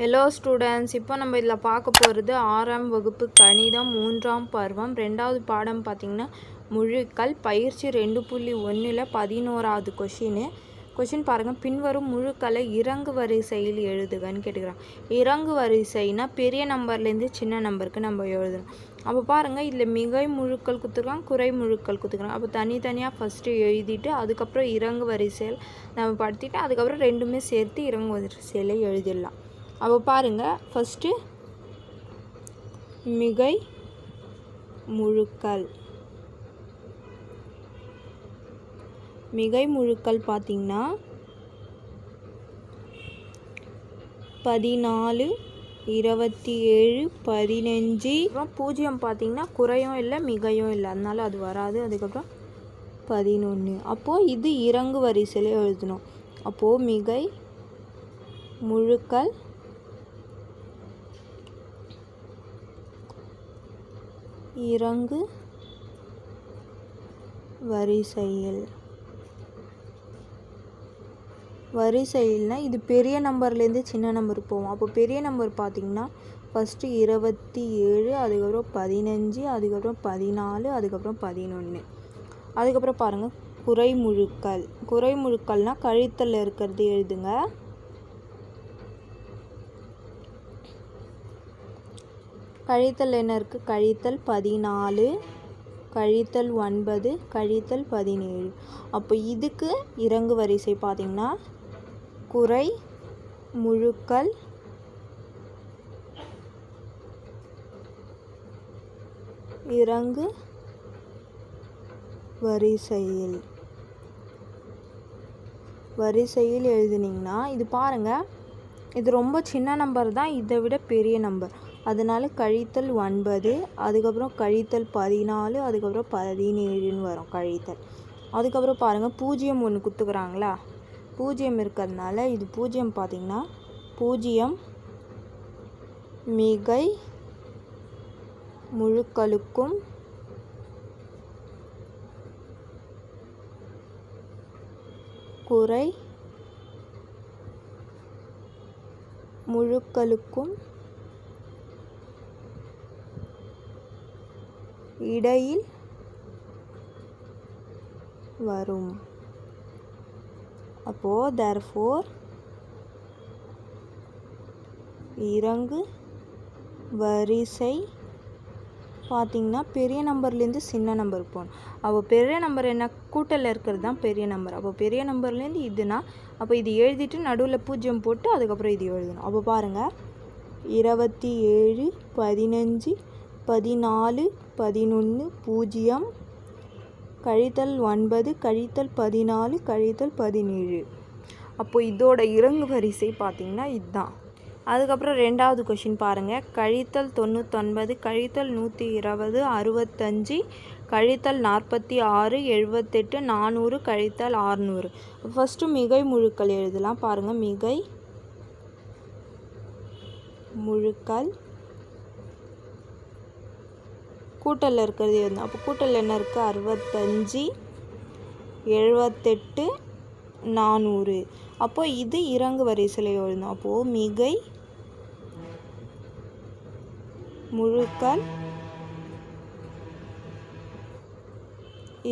Hello students இப்போ நம்ம இதில் பார்க்க போகிறது ஆறாம் வகுப்பு கணிதம் மூன்றாம் பருவம் ரெண்டாவது பாடம் பார்த்திங்கன்னா முழுக்கள் பயிற்சி ரெண்டு புள்ளி ஒன்றில் பதினோராவது கொஷின் கொஷின் பாருங்கள் பின்வரும் முழுக்களை இறங்கு வரிசையில் எழுதுகன்னு கேட்டுக்கிறான். இறங்கு வரிசைனா பெரிய நம்பர்லேருந்து சின்ன நம்பருக்கு நம்ம எழுதணும் அப்போ பாருங்கள் இதில் மிகை முழுக்கள் குத்துக்கலாம் குறை முழுக்கள் குத்துக்கலாம் அப்போ தனித்தனியாக ஃபஸ்ட்டு எழுதிட்டு அதுக்கப்புறம் இறங்கு வரிசையில் நம்ம படுத்திட்டு அதுக்கப்புறம் ரெண்டுமே சேர்த்து இறங்கு வரிசையில் எழுதிடலாம். அப்போ பாருங்கள் ஃபஸ்ட்டு மிகை முழுக்கள். மிகை முழுக்கள் பார்த்திங்கன்னா பதினாலு இருபத்தி ஏழு பதினஞ்சு. அப்புறம் பூஜ்ஜியம் பார்த்திங்கன்னா குறையும் இல்லை மிகையும் இல்லை. அதனால் அது வராது. அதுக்கப்புறம் பதினொன்று அப்போது இது இறங்கு வரிசையில் எழுதணும். அப்போது மிகை முழுக்கள் இறங்கு வரிசையில். வரிசையில்னால் இது பெரிய நம்பர்லேருந்து சின்ன நம்பர் போவோம் அப்போ பெரிய நம்பர் பார்த்திங்கன்னா ஃபஸ்ட்டு இருபத்தி ஏழு அதுக்கப்புறம் பதினஞ்சு அதுக்கப்புறம் பதினாலு அதுக்கப்புறம் பதினொன்று அதுக்கப்புறம் பாருங்கள் குறைமுழுக்கள் குறைமுழுக்கள்னால் கழித்தல் இருக்கிறது எழுதுங்க. கழித்தல் என்ன இருக்குது கழித்தல் பதினாலு கழித்தல் ஒன்பது கழித்தல் பதினேழு. அப்போ இதுக்கு இறங்கு வரிசை பார்த்திங்கன்னா குறை முழுக்கள் இறங்கு வரிசையில். வரிசையில் எழுதுனீங்கன்னா இது பாருங்கள் இது ரொம்ப சின்ன நம்பர் தான் இதை விட பெரிய நம்பர். அதனால் கழித்தல் ஒன்பது அதுக்கப்புறம் கழித்தல் பதினாலு அதுக்கப்புறம் பதினேழுன்னு வரும் கழித்தல். அதுக்கப்புறம் பாருங்கள் பூஜ்ஜியம் ஒன்று குத்துக்கிறாங்களா? பூஜ்ஜியம் இருக்கிறதுனால இது பூஜ்ஜியம் பார்த்திங்கன்னா பூஜ்ஜியம் மிகை முழுக்களுக்கும் குறை முழுக்களுக்கும் இடையில் வரும். அப்போது தர்ஃபோர் இறங்கு வரிசை பார்த்திங்கன்னா பெரிய நம்பர்லேருந்து சின்ன நம்பருக்கு போகணும். அப்போ பெரிய நம்பர் என்ன? கூட்டலில் இருக்கிறது தான் பெரிய நம்பர் அப்போ பெரிய நம்பர்லேருந்து இதுனா அப்போ இது எழுதிட்டு நடுவில் பூஜ்ஜியம் போட்டு அதுக்கப்புறம் இது எழுதணும். அப்போ பாருங்கள் இருபத்தி ஏழு பதினஞ்சு பதினாலு பதினொன்று பூஜ்ஜியம் கழித்தல் ஒன்பது கழித்தல் பதினாலு கழித்தல் பதினேழு. அப்போ இதோட இறங்கு வரிசை பார்த்திங்கன்னா இதுதான் அதுக்கப்புறம் ரெண்டாவது கொஷின் பாருங்கள் கழித்தல் தொண்ணூத்தொன்பது கழித்தல் நூற்றி இருபது அறுபத்தஞ்சி கழித்தல் நாற்பத்தி ஆறு எழுபத்தெட்டு நானூறு கழித்தல் ஆறுநூறு. ஃபஸ்ட்டு மிகை முழுக்கள் எழுதலாம் பாருங்கள் மிகை முழுக்கள் கூட்டலில் இருக்கிறது எழுதணும் அப்போ கூட்டல் என்ன இருக்குது அறுபத்தஞ்சி எழுபத்தெட்டு நானூறு. அப்போது இது இறங்கு வரிசையில் எழுதணும் அப்போது மிகை முழுக்கள்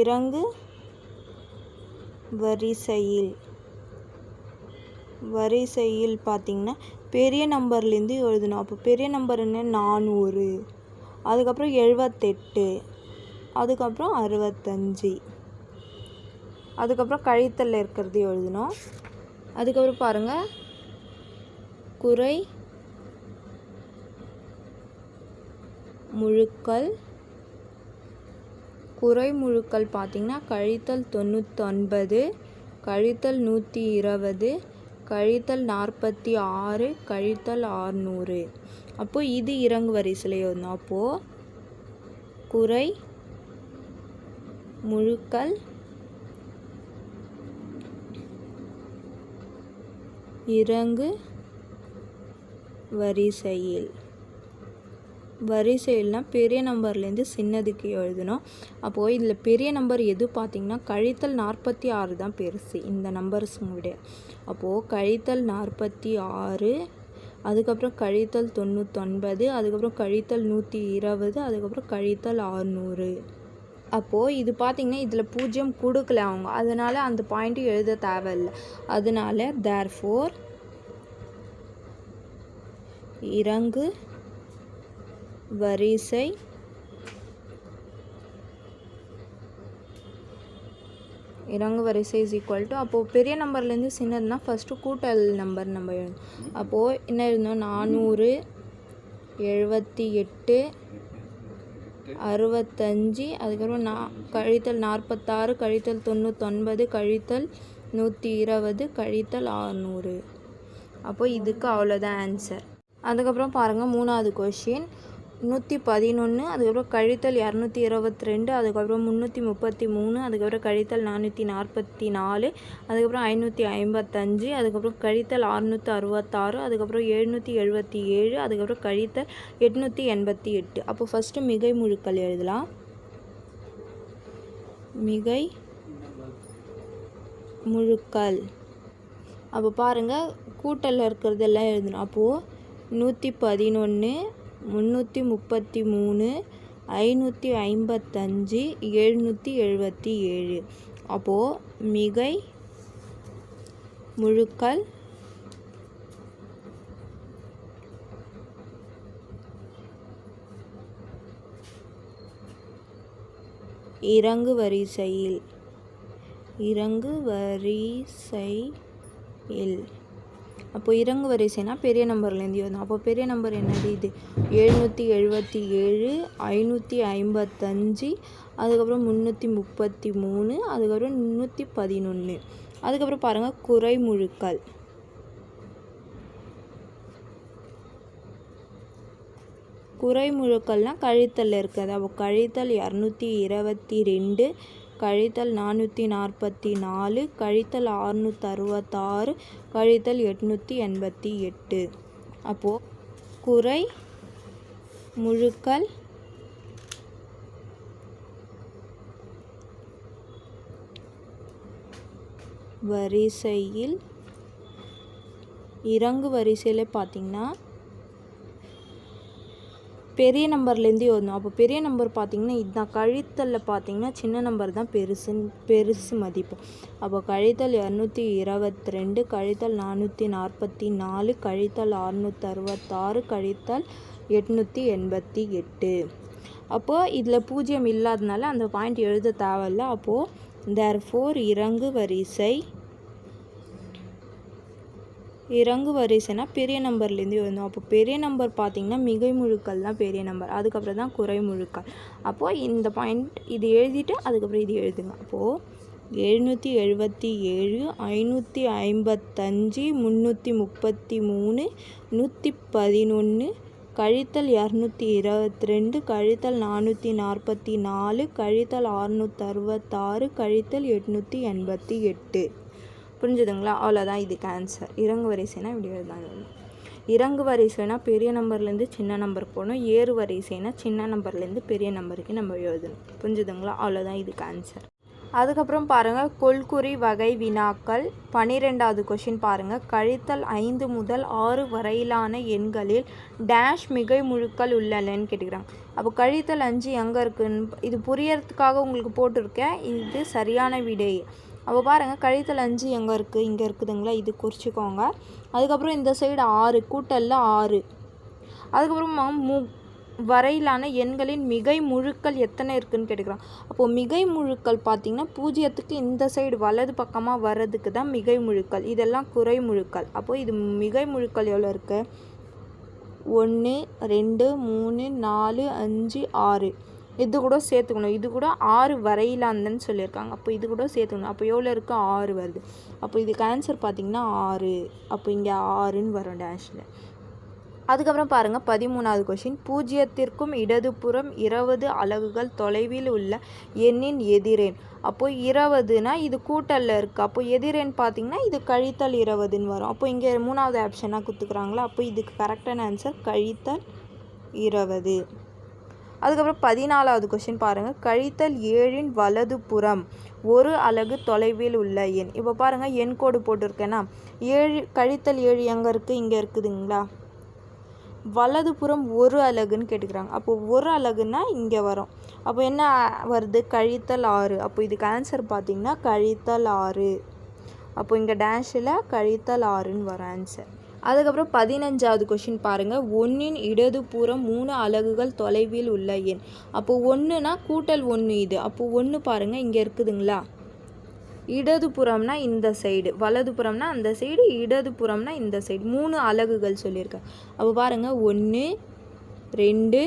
இறங்கு வரிசையில். வரிசையில் பார்த்திங்கன்னா பெரிய நம்பர்லேருந்து எழுதணும். அப்போ பெரிய நம்பர் என்ன? நானூறு. அதுக்கப்புறம் எழுபத்தெட்டு அதுக்கப்புறம் அறுபத்தஞ்சி அதுக்கப்புறம் கழித்தலில் இருக்கிறது எழுதணும் அதுக்கப்புறம் பாருங்கள் குறை முழுக்கள். குறை முழுக்கள் பார்த்திங்கன்னா கழித்தல் தொண்ணூற்றொன்பது கழித்தல் நூற்றி இருபது கழித்தல் நாற்பத்தி ஆறு கழித்தல் ஆறுநூறு. அப்போது இது இறங்கு வரிசையில் எழுதணும் அப்போது குறை முழுக்கள் இறங்கு வரிசையில். வரிசையில்னால் பெரிய நம்பர்லேருந்து சின்னதுக்கு எழுதணும். அப்போது இதில் பெரிய நம்பர் எது பார்த்திங்கன்னா கழித்தல் நாற்பத்தி ஆறு தான் பெருசு. இந்த நம்பர்ஸுங்க விட அப்போது கழித்தல் நாற்பத்தி ஆறு அதுக்கப்புறம் கழித்தல் தொண்ணூத்தொன்பது அதுக்கப்புறம் கழித்தல் நூற்றி இருபது அதுக்கப்புறம் கழித்தல் ஆறுநூறு அப்போது இது பார்த்திங்கன்னா இதில் பூஜ்ஜியம் கொடுக்கல அவங்க. அதனால் அந்த பாயிண்ட்டு எழுத தேவையில்லை. அதனால தேர் ஃபோர் இறங்கு வரிசை. இறங்கு வரிசை இஸ் ஈக்குவல் டு அப்போது பெரிய நம்பர்லேருந்து சின்னதுன்னா ஃபஸ்ட்டு கூட்டல் நம்பர் நம்ம எழுதணும். அப்போது என்ன எழுதணும்? நானூறு எழுபத்தி எட்டு அறுபத்தஞ்சி அதுக்கப்புறம் நா கழித்தல் நாற்பத்தாறு கழித்தல் தொண்ணூத்தொன்பது கழித்தல் நூற்றி இருபது கழித்தல் ஆறுநூறு. அப்போது இதுக்கு அவ்வளோதான் ஆன்சர் அதுக்கப்புறம் பாருங்கள் மூணாவது கொஷின் நூற்றி பதினொன்று அதுக்கப்புறம் கழித்தல் இரநூத்தி இருபத்தி ரெண்டு அதுக்கப்புறம் முந்நூற்றி முப்பத்தி மூணு அதுக்கப்புறம் கழித்தல் நானூற்றி நாற்பத்தி நாலு அதுக்கப்புறம் ஐநூற்றி ஐம்பத்தஞ்சு அதுக்கப்புறம் கழித்தல் அறுநூற்றி அறுபத்தாறு அதுக்கப்புறம் எழுநூற்றி எழுபத்தி ஏழு அதுக்கப்புறம் கழித்தல் எட்நூற்றி எண்பத்தி எட்டு. அப்போ ஃபஸ்ட்டு மிகை முழுக்கள் எழுதலாம். மிகை முழுக்கள். அப்போ பாருங்கள் கூட்டலில் இருக்கிறதெல்லாம் எழுதணும். அப்போது நூற்றி பதினொன்று முந்நூற்றி முப்பத்தி மூணு ஐநூற்றி ஐம்பத்தஞ்சு எழுநூற்றி எழுபத்தி ஏழு. அப்போது மிகை முழுக்கள் இறங்கு வரிசையில் இறங்கு வரிசையில். அப்போ இறங்கு வரிசைனா பெரிய நம்பர்லேருந்து எழுதணும் அப்போ பெரிய நம்பர் என்னது இது? எழுநூற்றி எழுபத்தி ஏழு ஐநூற்றி ஐம்பத்தஞ்சு அதுக்கப்புறம் முந்நூற்றி முப்பத்தி மூணு அதுக்கப்புறம் முந்நூற்றி பதினொன்று அதுக்கப்புறம் பாருங்கள் குறைமுழுக்கள் குறைமுழுக்கள்னால் கழித்தல் இருக்கிறது அப்போ கழித்தல் இரநூத்தி இருபத்தி ரெண்டு கழித்தல் நானூற்றி நாற்பத்தி நாலு கழித்தல் அறுநூற்றி அறுபத்தாறு கழித்தல் எட்நூற்றி எண்பத்தி எட்டு. அப்போது குறை முழுக்கள் வரிசையில் இறங்கு வரிசையில் பார்த்திங்கன்னா பெரிய நம்பர்லேருந்து எழுதணும் அப்போ பெரிய நம்பர் பார்த்திங்கன்னா இதுதான். கழித்தலில் பார்த்தீங்கன்னா சின்ன நம்பர் தான். பெருசு பெருசு மதிப்பு. அப்போ கழித்தல் இரநூத்தி இருபத்தி ரெண்டு கழித்தல் நானூற்றி நாற்பத்தி நாலு கழித்தல் அறுநூற்றி அறுபத்தாறு கழித்தல் எட்நூற்றி எண்பத்தி எட்டு. அப்போது இதில் பூஜ்ஜியம் இல்லாதனால அந்த பாயிண்ட் எழுத தேவையில்ல. அப்போது தேர் ஃபோர் இறங்கு வரிசை இறங்கு வரிசைனா பெரிய நம்பர்லேருந்து எழுதணும் அப்போ பெரிய நம்பர் பார்த்திங்கன்னா மிகை முழுக்கள் தான் பெரிய நம்பர். அதுக்கப்புறம் தான் குறை முழுக்கள். அப்போது இந்த பாயிண்ட் இது எழுதிட்டு அதுக்கப்புறம் இது எழுதுங்க. அப்போது எழுநூற்றி எழுபத்தி ஏழு ஐநூற்றி ஐம்பத்தஞ்சு முந்நூற்றி முப்பத்தி மூணு நூற்றி பதினொன்று கழித்தல் இரநூத்தி இருபத்தி ரெண்டு கழித்தல் நானூற்றி நாற்பத்தி நாலு கழித்தல் அறுநூற்றி அறுபத்தாறு கழித்தல் எட்நூற்றி எண்பத்தி எட்டு. புரிஞ்சுதுங்களா? அவ்வளோதான் இதுக்கு ஆன்சர் இறங்கு வரிசைனா இப்படி எழுதாங்க இறங்கு வரிசைனா பெரிய நம்பர்லேருந்து சின்ன நம்பர் போகணும் ஏறு வரிசைனா சின்ன நம்பர்லேருந்து பெரிய நம்பருக்கு நம்ம எழுதணும். புரிஞ்சுதுங்களா? அவ்வளோதான் இதுக்கு ஆன்சர் அதுக்கப்புறம் பாருங்கள் கொள்குறி வகை வினாக்கள். பன்னிரெண்டாவது கொஷின் பாருங்கள் கழித்தல் ஐந்து முதல் ஆறு வரையிலான எண்களில் டேஷ் மிகை முழுக்கள் உள்ளனன்னு கேட்டுக்கிறாங்க. அப்போ கழித்தல் அஞ்சு எங்கே இருக்குன்னு இது புரியறதுக்காக உங்களுக்கு போட்டிருக்கேன். இது சரியான விடை. அப்போ பாருங்கள் கழித்தல் அஞ்சு எங்கே இருக்குது இங்கே இருக்குதுங்களா? இது குறிச்சிக்கோங்க. அதுக்கப்புறம் இந்த சைடு ஆறு கூட்டலில் ஆறு. அதுக்கப்புறமா மு வரையிலான எண்களின் மிகை முழுக்கள் எத்தனை இருக்குதுன்னு கேட்டுக்கிறான் அப்போது மிகை முழுக்கள் பார்த்திங்கன்னா பூஜ்ஜியத்துக்கு இந்த சைடு வலது பக்கமாக வர்றதுக்கு தான் மிகை முழுக்கள். இதெல்லாம் குறை முழுக்கள். அப்போது இது மிகை முழுக்கள் எவ்வளோ இருக்குது ஒன்று ரெண்டு மூணு நாலு அஞ்சு ஆறு. இது கூட சேர்த்துக்கணும். இது கூட ஆறு வரையிலாந்தன்னு சொல்லியிருக்காங்க. அப்போ இது கூட சேர்த்துக்கணும். அப்போ எவ்வளோ இருக்குது ஆறு வருது. அப்போ இதுக்கு ஆன்சர் பார்த்திங்கன்னா ஆறு. அப்போ இங்கே ஆறுன்னு வரும் டேஷில் அதுக்கப்புறம் பாருங்கள் பதிமூணாவது கொஷின் பூஜ்ஜியத்திற்கும் இடதுபுறம் இருபது அலகுகள் தொலைவில் உள்ள எண்ணின் எதிரேன். அப்போது இருபதுனா இது கூட்டலில் இருக்குது அப்போ எதிரேன் பார்த்தீங்கன்னா இது கழித்தல் இருபதுன்னு வரும். அப்போ இங்கே மூணாவது ஆப்ஷனாக கொடுத்துக்குறாங்களா அப்போ இதுக்கு கரெக்டான ஆன்சர் கழித்தல் இருபது. அதுக்கப்புறம் பதினாலாவது கொஷின் பாருங்கள் கழித்தல் ஏழின் வலது புறம் ஒரு அலகு தொலைவில் உள்ள எண். இப்போ பாருங்கள் எண் கோடு போட்டிருக்கேன்னா ஏழு கழித்தல் ஏழு எங்கே இருக்குது இங்கே இருக்குதுங்களா? வலதுபுறம் ஒரு அலகுன்னு கேட்டுக்கிறாங்க. அப்போ ஒரு அலகுன்னா இங்கே வரும். அப்போ என்ன வருது? கழித்தல் ஆறு. அப்போ இதுக்கு ஆன்சர் பார்த்தீங்கன்னா கழித்தல் ஆறு. அப்போ இங்கே டேஷில் கழித்தல் ஆறுன்னு வரும் ஆன்சர் அதுக்கப்புறம் பதினஞ்சாவது கொஷின் பாருங்கள் ஒன்றின் இடதுபுறம் மூணு அலகுகள் தொலைவில் உள்ள எண். அப்போது ஒன்றுனா கூட்டல் ஒன்று இது. அப்போது ஒன்று பாருங்கள் இங்கே இருக்குதுங்களா? இடதுபுறம்னா இந்த சைடு வலதுபுறம்னா அந்த சைடு இடதுபுறம்னா இந்த சைடு மூணு அலகுகள் சொல்லியிருக்கேன் அப்போ பாருங்கள் ஒன்று ரெண்டு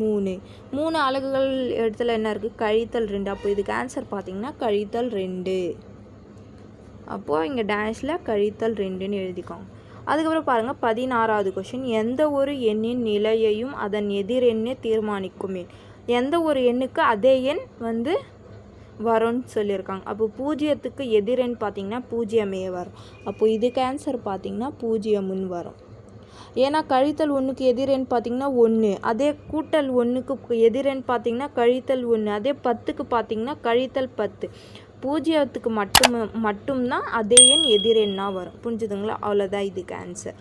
மூணு. மூணு அலகுகள் இடத்துல என்ன இருக்குது கழித்தல் ரெண்டு. அப்போ இதுக்கு ஆன்சர் பார்த்தீங்கன்னா கழித்தல் ரெண்டு. அப்போது இங்கே டேஷில் கழித்தல் ரெண்டுன்னு எழுதிக்கோங்க. அதுக்கப்புறம் பாருங்கள் பதினாறாவது கொஷின் எந்த ஒரு எண்ணின் நிலையையும் அதன் எதிரெண்ணே தீர்மானிக்கும் எண். எந்த ஒரு எண்ணுக்கு அதே எண் வந்து வரும்னு சொல்லியிருக்காங்க. அப்போ பூஜ்ஜியத்துக்கு எதிரெண் பார்த்தீங்கன்னா பூஜ்ஜியமே வரும். அப்போ இதுக்கு ஆன்சர் பார்த்திங்கன்னா பூஜ்ஜியம்னு வரும். ஏன்னா கழித்தல் ஒன்றுக்கு எதிரெண் பார்த்தீங்கன்னா ஒன்று அதே கூட்டல் ஒன்றுக்கு எதிரெண் பார்த்தீங்கன்னா கழித்தல் ஒன்று அதே பத்துக்கு பார்த்தீங்கன்னா கழித்தல் பத்து. பூஜ்ஜியத்துக்கு மட்டும் மட்டும்தான் அதே எண் எதிரெண்ணாக வரும். புரிஞ்சுதுங்களா? அவ்வளோதான் இதுக்கு ஆன்சர்